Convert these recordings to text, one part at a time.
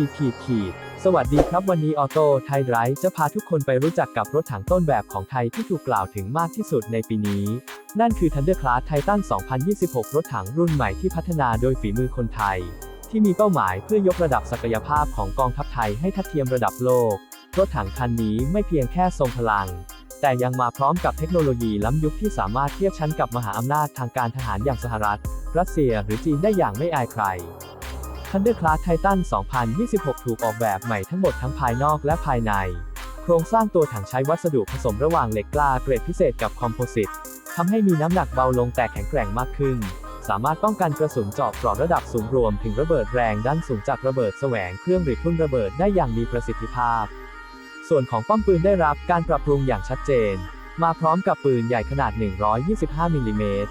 ขีดขีดขีดสวัสดีครับวันนี้ออโต้ไทยไรจะพาทุกคนไปรู้จักกับรถถังต้นแบบของไทยที่ถูกกล่าวถึงมากที่สุดในปีนี้ นั่นคือ Thunder Class Titan 2026 รถถังรุ่นใหม่ที่พัฒนาโดยฝีมือคนไทย ที่มีเป้าหมายเพื่อยกระดับศักยภาพของกองทัพไทยให้ทัดเทียมระดับโลก รถถังคันนี้ไม่เพียงแค่ทรงพลัง แต่ยังมาพร้อมกับเทคโนโลยีล้ำยุคที่สามารถเทียบชั้นกับมหาอำนาจทางการทหารอย่างสหรัฐ รัสเซียหรือจีนได้อย่างไม่อายใคร Thunder Class Titan 2026 ถูกออกแบบใหม่ทั้งหมดทั้งภายนอกและภายใน โครงสร้างตัวถังใช้วัสดุผสมระหว่างเหล็กกล้าเกรดพิเศษกับคอมโพสิตทำให้มีน้ำหนักเบาลงแต่แข็งแกร่งมากขึ้น สามารถป้องกันกระสุนเจาะเกราะระดับสูงรวมถึงระเบิดแรงด้านสูงจากระเบิดแสวงเครื่องหรือทุ่นระเบิดได้อย่างมีประสิทธิภาพ ส่วนของป้อมปืนได้รับการปรับปรุงอย่างชัดเจน มาพร้อมกับปืนใหญ่ขนาด 125มิลลิเมตร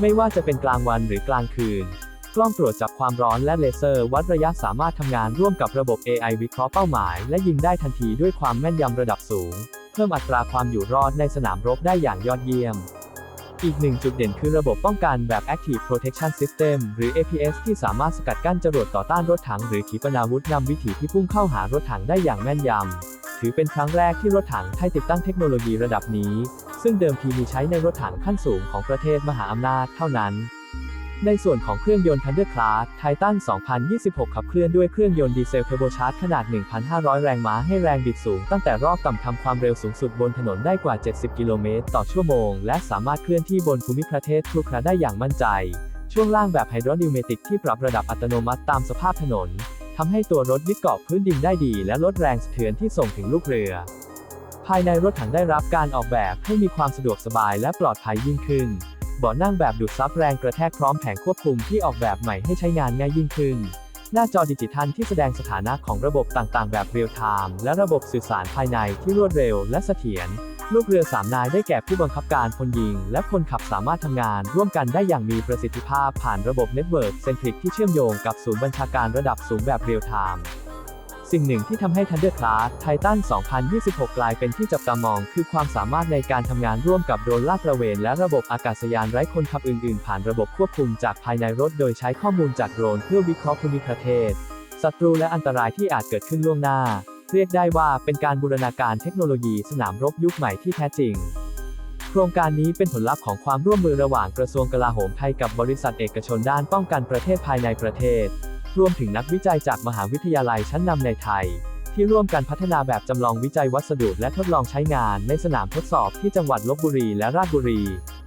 ไม่ว่าจะเป็นกลางวันหรือกลางคืน กล้องตรวจจับความร้อนและเลเซอร์วัดระยะสามารถทำงานร่วมกับระบบ AI วิเคราะห์เป้าหมาย และยิงได้ทันทีด้วยความแม่นยำระดับสูง เพิ่มอัตราความอยู่รอดในสนามรบได้อย่างยอดเยี่ยมอีกหนึ่งจุดเด่นคือระบบป้องกันแบบ Active Protection System หรือ APS ที่สามารถสกัดกั้นจรวดต่อต้านรถถังหรือขีปนาวุธนำวิถีที่พุ่งเข้าหารถถังได้อย่างแม่นยำ ถือเป็นครั้งแรกที่รถถังไทยติดตั้งเทคโนโลยีระดับนี้ ซึ่งเดิมทีมีใช้ในรถถังขั้นสูงของประเทศมหาอำนาจเท่านั้น ในส่วนของเครื่องยนต์ Thunder Class Titan 2026 ขับเคลื่อนด้วยเครื่องยนต์ดีเซลเทอร์โบชาร์จขนาด 1,500 แรงม้าให้แรงบิดสูง ตั้งแต่รอบต่ำทำความเร็วสูงสุดบนถนนได้กว่า 70 กิโลเมตรต่อชั่วโมง และสามารถเคลื่อนที่บนภูมิประเทศคลุกคละได้อย่างมั่นใจ ช่วงล่างแบบไฮดรอนิวเมติกที่ปรับระดับอัตโนมัติตามสภาพถนนทำให้ตัวรถยึดเกาะพื้นดินได้ดี และลดแรงสะเทือนที่ส่งถึงลูกเรือ ภายในรถถังได้รับการออกแบบให้มีความสะดวกสบายและปลอดภัยยิ่งขึ้นเบาะนั่งแบบดูดซับแรงกระแทกพร้อมแผงควบคุมที่ออกแบบใหม่ให้ใช้งานง่ายยิ่งขึ้น หน้าจอดิจิทัลที่แสดงสถานะของระบบต่างๆ แบบเรียลไทม์และระบบสื่อสารภายในที่รวดเร็วและเสถียร ลูกเรือสามนายได้แก่ผู้บังคับการพลยิง และคนขับสามารถทำงาน ร่วมกันได้อย่างมีประสิทธิภาพผ่านระบบเน็ตเวิร์กเซนทริกที่เชื่อมโยงกับศูนย์บัญชาการระดับสูงแบบเรียลไทม์ สิ่งหนึ่งที่ทำให้ Thunder Class Titan 2026 กลายเป็นที่จับตามอง คือความสามารถในการทำงานร่วมกับโดรนลาดตระเวน และระบบอากาศยานไร้คนขับอื่นๆ ผ่านระบบควบคุมจากภายในรถโดยใช้ข้อมูลจากโดรนเพื่อวิเคราะห์ภูมิประเทศ ศัตรูและอันตรายที่อาจเกิดขึ้นล่วงหน้า เรียกได้ว่าเป็นการบูรณาการเทคโนโลยีสนามรบยุคใหม่ที่แท้จริงโครงการนี้เป็นผลลัพธ์ของความร่วมมือระหว่างกระทรวงกลาโหมไทยกับบริษัทเอกชนด้านป้องกันประเทศภายในประเทศ รวมถึงนักวิจัยจากมหาวิทยาลัยชั้นนำในไทย ที่ร่วมกันพัฒนาแบบจำลองวิจัยวัสดุและทดลองใช้งานในสนามทดสอบที่จังหวัดลบบุรีและราชบุรี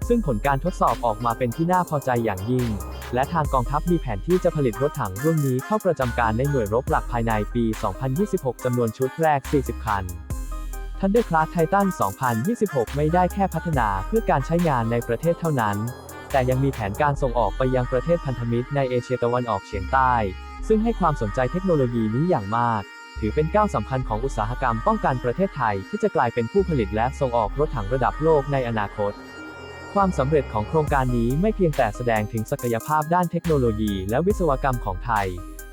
ซึ่งผลการทดสอบออกมาเป็นที่น่าพอใจอย่างยิ่ง และทางกองทัพมีแผนที่จะผลิตรถถังรุ่นนี้เข้าประจำการในหน่วยรบหลักภายในปี 2026จำนวนชุดแรก 40 คัน Thunder Class Titan 2026 ไม่ได้แค่พัฒนาเพื่อการใช้งานในประเทศเท่านั้น แต่ยังมีแผนการส่งออกไปยังประเทศพันธมิตรในเอเชียตะวันออกเฉียงใต้ ซึ่งให้ความสนใจเทคโนโลยีนี้อย่างมาก ถือเป็นก้าวสำคัญของอุตสาหกรรมป้องกันประเทศไทยที่จะกลายเป็นผู้ผลิตและส่งออกรถถังระดับโลกในอนาคต ความสำเร็จของโครงการนี้ไม่เพียงแต่แสดงถึงศักยภาพด้านเทคโนโลยี และวิศวกรรมของไทย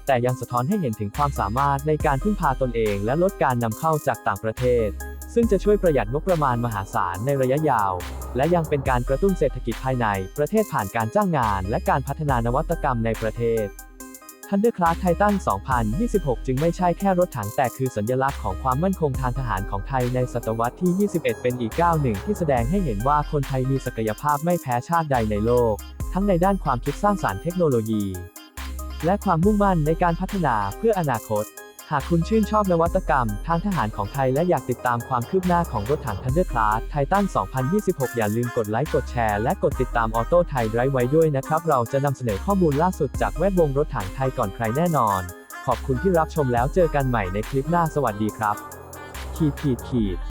แต่ยังสะท้อนให้เห็นถึงความสามารถในการพึ่งพาตนเอง และลดการนำเข้าจากต่างประเทศ ซึ่งจะช่วยประหยัดงบประมาณมหาศาลในระยะยาว และยังเป็นการกระตุ้นเศรษฐกิจภายในประเทศผ่านการจ้างงาน และการพัฒนานวัตกรรมในประเทศ Thunder Class Titan 2026 จึงไม่ใช่แค่รถถังแต่คือสัญลักษณ์ของความมั่นคงทางทหารของไทยในศตวรรษที่ 21 เป็นอีกก้าวหนึ่งที่แสดงให้เห็นว่าคนไทยมีศักยภาพไม่แพ้ชาติใดในโลก ทั้งในด้านความคิดสร้างสารรค์เทคโนโลยี และความมุ่งมั่นในการพัฒนาเพื่ออนาคต หากคุณชื่นชอบนวัตกรรม ทางทหารของไทยและอยากติดตามความคืบหน้าของรถถัง Thunder Class Titan 2026 อย่าลืมกดไลค์ กดแชร์ และกดติดตามออโต้ไทยไว้ด้วยนะครับ เราจะนำเสนอข้อมูลล่าสุดจากแวดวงรถถังไทยก่อนใครแน่นอน ขอบคุณที่รับชมแล้วเจอกันใหม่ในคลิปหน้าสวัสดีครับ ขีดขีดขีด